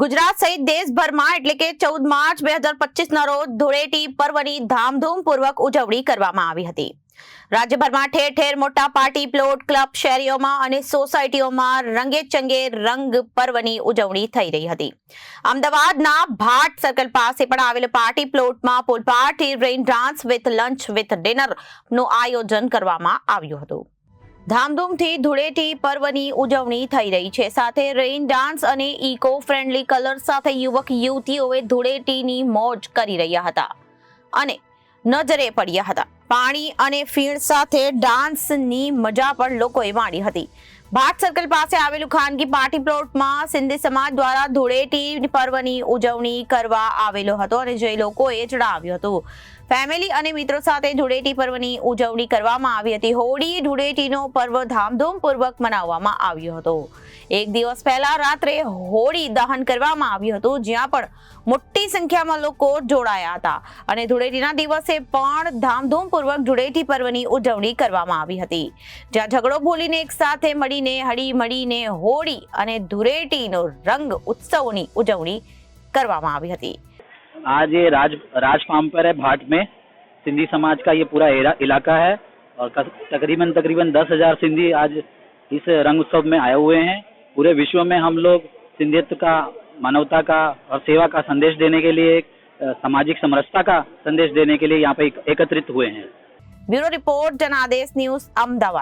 ગુજરાત સહિત દેશભરમાં એટલે કે ચૌદ માર્ચ બે હજાર પચીસના રોજ ધૂળેટી પર્વની ધામધૂમપૂર્વક ઉજવણી કરવામાં આવી હતી. રાજ્યભરમાં ઠેર ઠેર મોટા પાર્ટી, પ્લોટ, ક્લબ શેરીઓમાં અને સોસાયટીઓમાં રંગે ચંગે રંગ પર્વની ઉજવણી થઈ રહી હતી. અમદાવાદના ભાટ સર્કલ પાસે પણ આવેલ પાર્ટી, પ્લોટમાં pool party rain dance with lunch with ડિનરનું આયોજન કરવામાં આવ્યું હતું. ધામધૂમથી ધૂળેટી પર્વની ઉજવણી થઈ રહી છે. સાથે રેઇન ડાન્સ અને ઇકો ફ્રેન્ડલી કલર સાથે યુવક યુવતીઓએ ધૂળેટીની મોજ કરી રહ્યા હતા અને નજરે પડ્યા હતા. પાણી અને ફીણ સાથે ડાન્સની મજા પણ લોકોએ માણી હતી. ભાટ સર્કલ પાસે આવેલું ખાનગી પાર્ટી પ્લોટમાં સિંધી સમાજ દ્વારા ધૂળેટી પર્વની ઉજવણી કરવા આવેલો હતો અને જે લોકોએ જણાવ્યું હતું. ફેમિલી અને મિત્રો સાથે ધૂળેટી પર્વની ઉજવણી કરવામાં આવી હતી. હોળી ધૂળેટીનો પર્વ ધામધૂમપૂર્વક મનાવવામાં આવ્યો હતો. એક દિવસ પહેલા રાત્રે હોળી દહન કરવામાં આવ્યું હતું, જ્યાં પણ મોટી સંખ્યામાં લોકો જોડાયા હતા અને ધૂળેટીના દિવસે પણ ધામધૂમપૂર્વક ધૂળેટી પર્વની ઉજવણી કરવામાં આવી હતી. જ્યાં ઝઘડો ભૂલીને એક સાથે મળીને હળી મળીને હોળી અને ધૂળેટીનો રંગ ઉત્સવની ઉજવણી કરવામાં આવી હતી आज ये राज राज फार्म पर है भाट में सिंधी समाज का ये पूरा एरा- इलाका है और कस- तकरीबन तकरीबन दस हजार सिंधी आज इस रंग उत्सव में आए हुए हैं पूरे विश्व में हम लोग सिंधियत का मानवता का और सेवा का संदेश देने के लिए एक अ, सामाजिक समरसता का संदेश देने के लिए यहाँ पे एक- एकत्रित हुए हैं bureau report Janadesh news Ahmedabad